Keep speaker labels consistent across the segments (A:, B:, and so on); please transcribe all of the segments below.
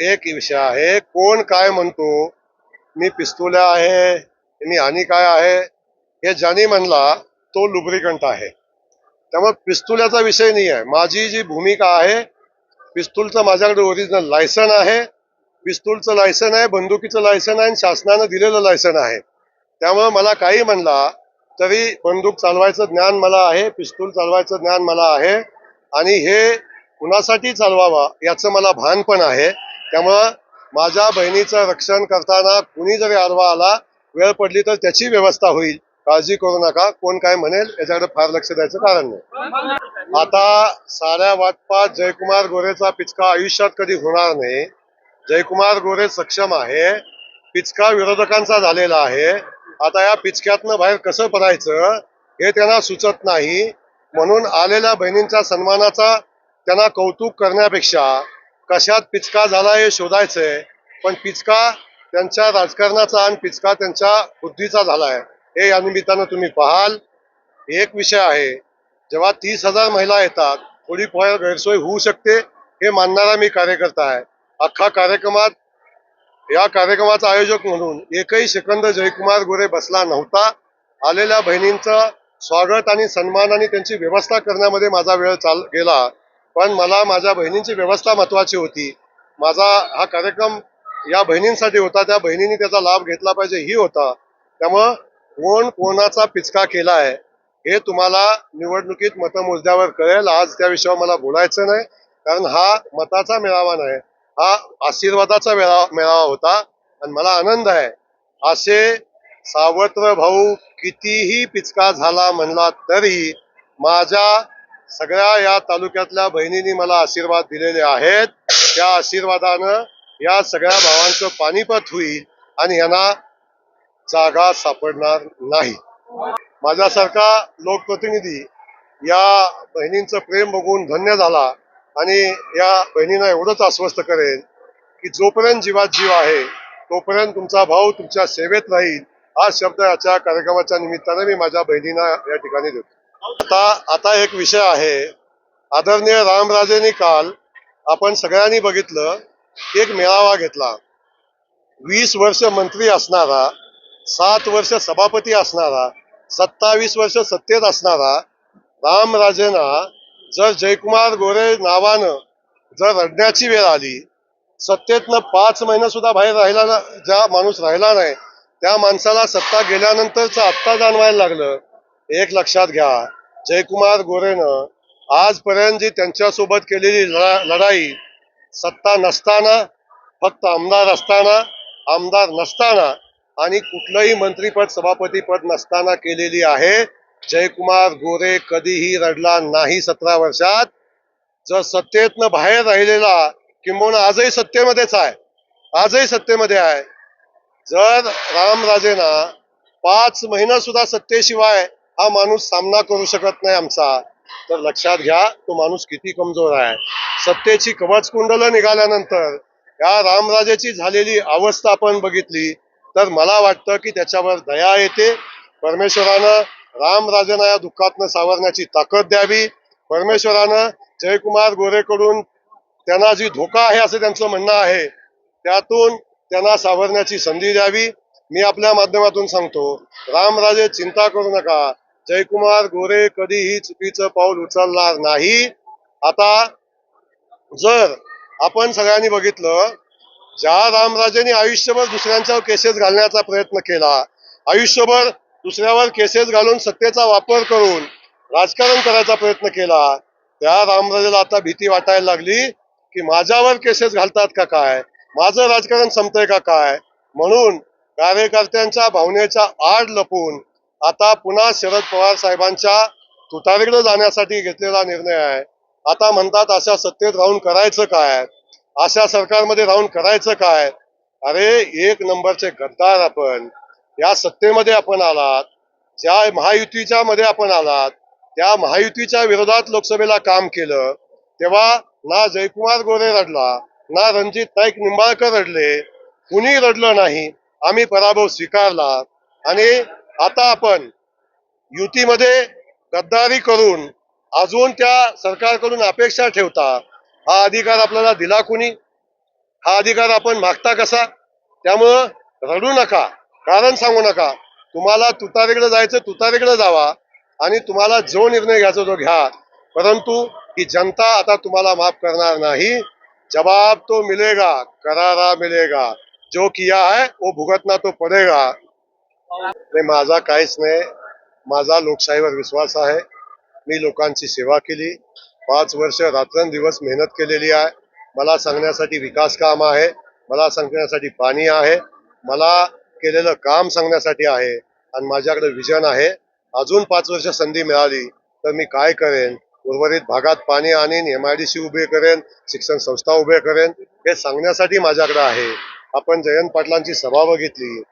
A: एक विषय आहे कोण काय म्हणतो? मी पिस्तुल्या आहे मी आणि काय आहे? हे ज्याने म्हणला तो लुब्रिकंट आहे. त्यामुळे पिस्तुल्याचा विषय नाही आहे माझी जी भूमिका आहे पिस्तूलचं माझ्याकडे ओरिजिनल लायसन आहे. पिस्तूलचं लायसन आहे बंदुकीचं लायसन आहे आणि शासनानं दिलेलं लायसन आहे. त्यामुळे मला काही म्हणला तरी बंदूक चालवायचं ज्ञान मला आहे पिस्तूल चालवायचं ज्ञान मला आहे. आणि हे कुणासाठी चालवावा याचं मला भान पण आहे. त्यामुळं माझ्या बहिणीचं रक्षण करताना कुणी जरी आडवा आला वेळ पडली तर त्याची व्यवस्था होईल. काळजी करू नका. कोण काय म्हणेल याच्याकडे फार लक्ष द्यायचं कारण नाही. आता साऱ्या वाटपात जयकुमार गोरेचा पिचका आयुष्यात कधी होणार नाही. जयकुमार गोरे सक्षम आहे. पिचका विरोधकांचा झालेला आहे. आता या पिचक्यातनं बाहेर कसं पडायचं हे त्यांना सुचत नाही. म्हणून आलेल्या बहिणींच्या सन्मानाचा त्यांना कौतुक करण्यापेक्षा कशात पिचका झाला हे शोधायचंय पण पिचका त्यांच्या राजकारणाचा आणि पिचका त्यांच्या बुद्धीचा झालाय हे या निमित्तानं तुम्ही पाहाल. एक विषय आहे जेव्हा तीस हजार महिला येतात थोडी फार गैरसोय होऊ शकते हे मानणारा मी कार्यकर्ता आहे. अख्खा कार्यक्रमात या कार्यक्रमाचा आयोजक म्हणून एकही सेकंद जयकुमार गोरे बसला नव्हता. आलेल्या बहिणींचं स्वागत आणि सन्मान आणि त्यांची व्यवस्था करण्यामध्ये माझा वेळ चाल गेला. पण मला माझ्या बहिणींची व्यवस्था महत्वाची होती. माझा हा कार्यक्रम या बहिणींसाठी होता. त्या बहिणींनी त्याचा लाभ घेतला पाहिजे ही होता. त्यामुळं कोण कोणाचा पिचका केला आहे हे तुम्हाला निवडणुकीत मतमोजण्यावर कळेल. आज त्या विषयावर मला बोलायचं नाही कारण हा मताचा मेळावा नाही. हा आशीर्वादाचा मेळावा मेळावा होता. आणि मला आनंद आहे. असे सावत्र भाऊ कितीही पिचका झाला म्हणला तरी माझ्या सगळ्या या तालुक्यातल्या बहिणींनी मला आशीर्वाद दिलेले आहेत. त्या आशीर्वादानं या सगळ्या भावांचं पानिपत होईल आणि यांना जागा सापडणार नाही. माझ्यासारखा लोकप्रतिनिधी या बहिणींचं प्रेम बघून धन्य झाला आणि या बहिणींना एवढंच आश्वस्त करेन की जोपर्यंत जीवात जीव आहे तोपर्यंत तुमचा भाऊ तुमच्या सेवेत राहील. हा शब्द याच्या कार्यक्रमाच्या निमित्तानं मी माझ्या बहिणींना या ठिकाणी देतो. आता आता एक विषय आहे. आदरणीय रामराजेंनी काल आपण सगळ्यांनी बघितलं एक मेळावा घेतला. वीस वर्ष मंत्री असणारा सात वर्ष सभापती असणारा सत्तावीस वर्ष सत्तेत असणारा रामराजेंना जर जयकुमार गोरे नावानं जर रडण्याची वेळ आली सत्तेतनं पाच महिना सुद्धा बाहेर राहिला ज्या माणूस राहिला नाही त्या माणसाला सत्ता गेल्यानंतरच आत्ता जाणवायला लागलं. एक लक्षात घ्या. जयकुमार गोरेनं आजपर्यंत जी त्यांच्यासोबत केलेली लढा- लढाई सत्ता नसताना फक्त आमदार असताना आमदार नसताना आणि कुठलंही मंत्रीपद सभापतीपद नसताना केलेली आहे. जयकुमार गोरे कधीही रडला नाही सतरा वर्षात. जर सत्तेतनं बाहेर राहिलेला किंबहुना आजही सत्तेमध्येच आहे. आजही सत्तेमध्ये आहे. जर रामराजेना पाच महिना सुद्धा सत्तेशिवाय हा माणूस सामना करू शकत नाही आमचा. तर लक्षात घ्या तो माणूस किती कमजोर आहे. सत्तेची कवच कुंडलं निघाल्यानंतर या रामराजेची झालेली अवस्था आपण बघितली. तर मला वाटतं की त्याच्यावर दया येते. परमेश्वरानं रामराजांना या दुःखातनं सावरण्याची ताकद द्यावी. परमेश्वरानं जयकुमार गोरेकडून त्यांना जी धोका आहे असं त्यांचं म्हणणं आहे त्यातून त्यांना सावरण्याची संधी द्यावी. मी आपल्या माध्यमातून सांगतो रामराजे चिंता करू नका. जयकुमार गोरे कधीही चुकीचं पाऊल उचलणार नाही. आता जर आपण सगळ्यांनी बघितलं ज्या रामराजेने आयुष्यभर दुसऱ्यांच्यावर केसेस घालण्याचा प्रयत्न केला आयुष्यभर दुसऱ्यावर केसेस घालून सत्तेचा वापर करून राजकारण करायचा प्रयत्न केला त्या रामराजेला आता भीती वाटायला लागली की माझ्यावर केसेस घालतात का काय? माझं राजकारण संपतंय का काय? म्हणून कार्यकर्त्यांच्या भावनेच्या आड लपून आता पुन्हा शरद पवार साहेबांच्या तुतारीकडे जाण्यासाठी घेतलेला निर्णय आहे. आता म्हणतात अशा सत्तेत राहून करायचं काय? अशा सरकारमध्ये राहून करायचं काय? अरे एक नंबरचे गद्दार आपण. या सत्तेमध्ये आपण आलात. ज्या महायुतीच्या मध्ये आपण आलात त्या महायुतीच्या विरोधात लोकसभेला काम केलं तेव्हा ना जयकुमार गोरे रडला ना रणजित नाईक निंबाळकर रडले. कुणी रडलं नाही? आम्ही पराभव स्वीकारला. आणि आता आपण युतीमध्ये गद्दारी करून अजून त्या सरकारकडून अपेक्षा ठेवता हा अधिकार आपल्याला दिला कुणी? हा अधिकार आपण मागता कसा? त्यामुळं रडू नका. कारण सांगू नका तुम्हाला तुतारीकडे जायचं तुतारीकडे जावा आणि तुम्हाला जो निर्णय घ्यायचा तो घ्या. परंतु ही जनता आता तुम्हाला माफ करणार नाही. जवाब तो मिलेगा करारा मिलेगा. जो किया है वो भुगतना तो पडेगा. नाही माझा काहीच नाही. माझा लोकशाहीवर विश्वास आहे. मी लोकांची सेवा केली. पाच वर्ष रात्रंदिवस मेहनत केलेली आहे. मला सांगण्यासाठी विकास काम आहे. मला सांगण्यासाठी पाणी आहे. मला केलेलं काम सांगण्यासाठी आहे. आणि माझ्याकडे विजन आहे. अजून पाच वर्ष संधी मिळाली तर मी काय करेन? उर्वरित भागात पाणी आणीन एम आय डी सी उभे करेन शिक्षण संस्था उभे करेन. हे सांगण्यासाठी माझ्याकडे आहे. आपण जयंत पाटलांची सभा बघितली.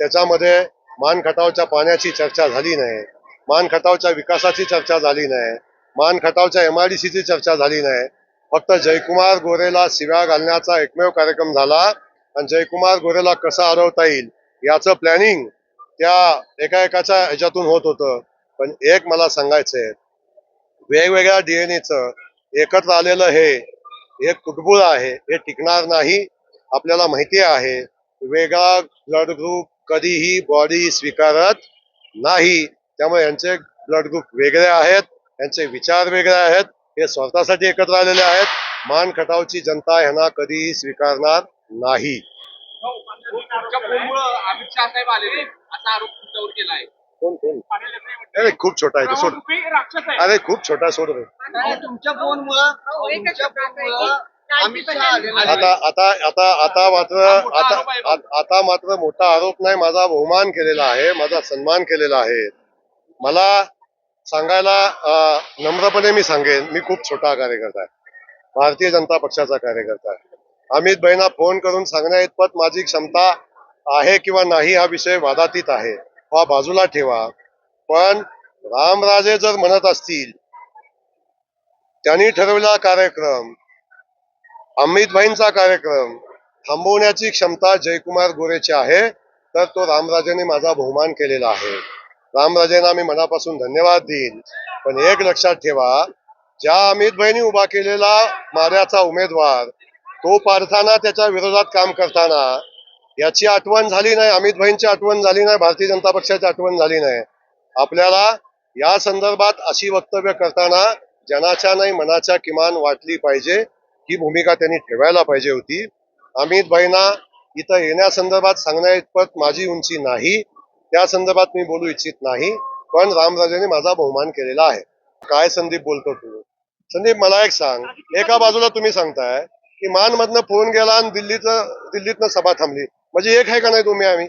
A: त्याच्यामध्ये मान खटावच्या पाण्याची चर्चा झाली नाही. मान खटावच्या विकासाची चर्चा झाली नाही. मान खटावच्या एम आय डी चर्चा झाली नाही. फक्त जयकुमार गोरेला शिव्या घालण्याचा एकमेव कार्यक्रम झाला आणि जयकुमार गोरेला कसं अडवता येईल याचं प्लॅनिंग त्या एका एकाच्या ह्याच्यातून होत होतं. पण एक मला सांगायचंय वेगवेगळ्या डीएनएचं एकत्र आलेलं हे एक कुटबुळ आहे हे टिकणार नाही आपल्याला माहिती आहे वेगळा ब्लड ग्रुप कधीही बॉडी स्वीकारत नाही. त्यामुळे यांचे ब्लड ग्रुप वेगळे आहेत यांचे विचार वेगळे आहेत हे स्वतःसाठी एकत्र आलेले आहेत. मान खटावची जनता यांना कधीही स्वीकारणार नाही. कोण कोण? अरे खूप छोटा आहे तो सोड. अरे खूप छोटा सोड रे.
B: तुमच्या फोनमुळं
A: आता आता आता आता मात्र आता मात्र मोठा आरोप नाही माझा बहुमान केलेला आहे माझा सन्मान केलेला आहे. मला सांगायला नम्रपणे मी सांगेन मी खूप छोटा कार्यकर्ता आहे. भारतीय जनता पक्षाचा कार्यकर्ता आहे. अमित भाईंना फोन करून सांगण्या इतपत माझी क्षमता आहे किंवा नाही हा विषय वादातीत आहे. हा बाजूला ठेवा. पण रामराजे जर म्हणत असतील त्यांनी ठरवलेला कार्यक्रम अमित भाईंचा कार्यक्रम. थांबवण्याची क्षमता जयकुमार गोरेची आहे तर तो रामराजेने माझा बहुमान केलेला आहे. रामराजेंना मी मनापासून धन्यवाद देईन. पण एक लक्षात ठेवा ज्या अमितभाईंनी उभा केलेला माऱ्याचा उमेदवार तो पारताना त्याच्या विरोधात काम करताना याची आठवण झाली नाही अमित भाईंची आठवण झाली नाही भारतीय जनता पक्षाची आठवण झाली नाही. आपल्याला या संदर्भात अशी वक्तव्य करताना जनाच्या नाही मनाच्या किमान वाटली पाहिजे. ही भूमिका त्यांनी ठेवायला पाहिजे होती. अमितभाईंना इथं येण्यासंदर्भात सांगण्या इतपत माझी उंची नाही. त्या संदर्भात मी बोलू इच्छित नाही. पण रामराजेने माझा बहुमान केलेला आहे. काय संदीप बोलतो तू? संदीप मला एक सांग. एका बाजूला तुम्ही सांगताय की मानमधनं फोन गेला आणि दिल्लीचं दिल्लीतनं सभा थांबली. म्हणजे एक आहे का नाही तुम्ही आम्ही?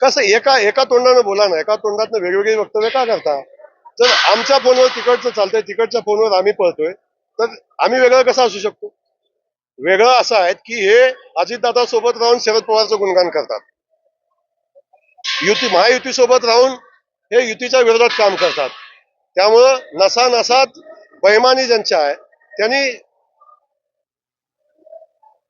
A: कसं एका एका तोंडानं बोला ना. एका तोंडातनं वेगवेगळी वक्तव्य का करता? जर आमच्या फोनवर तिकडचं चालतंय तिकडच्या फोनवर आम्ही पळतोय. तर आम्ही वेगळं कसं असू शकतो? वेगळं असं आहे की हे अजितदादा सोबत राहून शरद पवारचं गुणगान करतात. युती महायुती सोबत राहून हे युतीच्या विरोधात काम करतात. त्यामुळं नसा नसात बैमानी ज्यांच्या आहे त्यांनी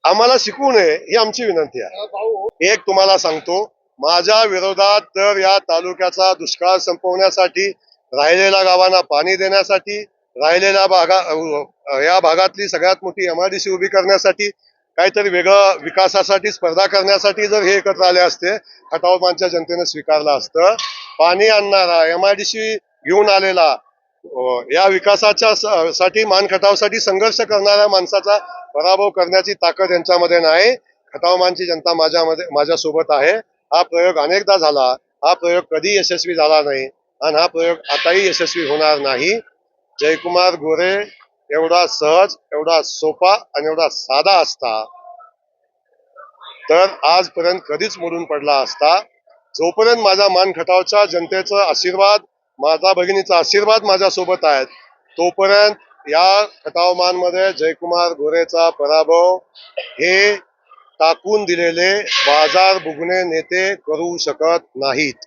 A: आम्हाला शिकवू नये ही आमची विनंती आहे. एक तुम्हाला सांगतो माझ्या विरोधात तर या तालुक्याचा दुष्काळ संपवण्यासाठी राहिलेल्या गावांना पाणी देण्यासाठी राहिलेल्या भागा या भागातली सगळ्यात मोठी एमआयडीसी उभी करण्यासाठी काहीतरी वेगळं विकासासाठी स्पर्धा करण्यासाठी जर हे एकत्र आले असते खटावमानच्या जनतेनं स्वीकारलं असतं पाणी आणणारा एमआयडीसी घेऊन आलेला या विकासाच्या साठी मान खटावसाठी संघर्ष करणाऱ्या माणसाचा पराभव करण्याची ताकद यांच्यामध्ये नाही. खटावमानची जनता माझ्यामध्ये माझ्यासोबत आहे. हा प्रयोग अनेकदा झाला. हा प्रयोग कधी यशस्वी झाला नाही. आणि हा प्रयोग आताही यशस्वी होणार नाही. जयकुमार गोरे एवढा सहज एवढा सोपा आणि एवढा साधा असता तर आजपर्यंत कधीच मोडून पडला असता. जोपर्यंत माझ्या मानखटावच्या जनतेचा आशीर्वाद माता भगिनीचा आशीर्वाद माझ्यासोबत आहेत तोपर्यंत या खटावमानमध्ये जयकुमार गोरेचा पराभव हे टाकून दिलेले बाजार बुगणे नेते करू शकत नाहीत.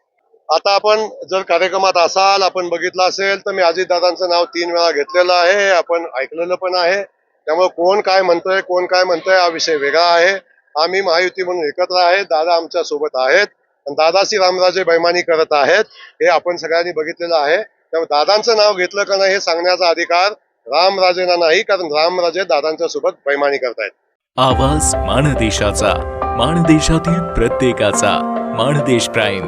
A: आता आपण जर कार्यक्रमात असाल आपण बघितलं असेल तर मी अजितदादांचं नाव तीन वेळा घेतलेलं आहे आपण ऐकलेलं पण आहे. त्यामुळे कोण काय म्हणतोय कोण काय म्हणतोय हा विषय वेगळा आहे. आम्ही महायुती म्हणून एकत्र आहे दादा आमच्यासोबत आहेत आणि दादाशी रामराजे बैमानी करत आहेत हे आपण सगळ्यांनी बघितलेलं आहे. त्यामुळे दादांचं नाव घेतलं का नाही हे सांगण्याचा अधिकार रामराजेंना नाही कारण रामराजे दादांच्या सोबत बैमानी करतायत.
C: आवाज माणदेशाचा माणदेशातील प्रत्येकाचा माणदेश प्राईम.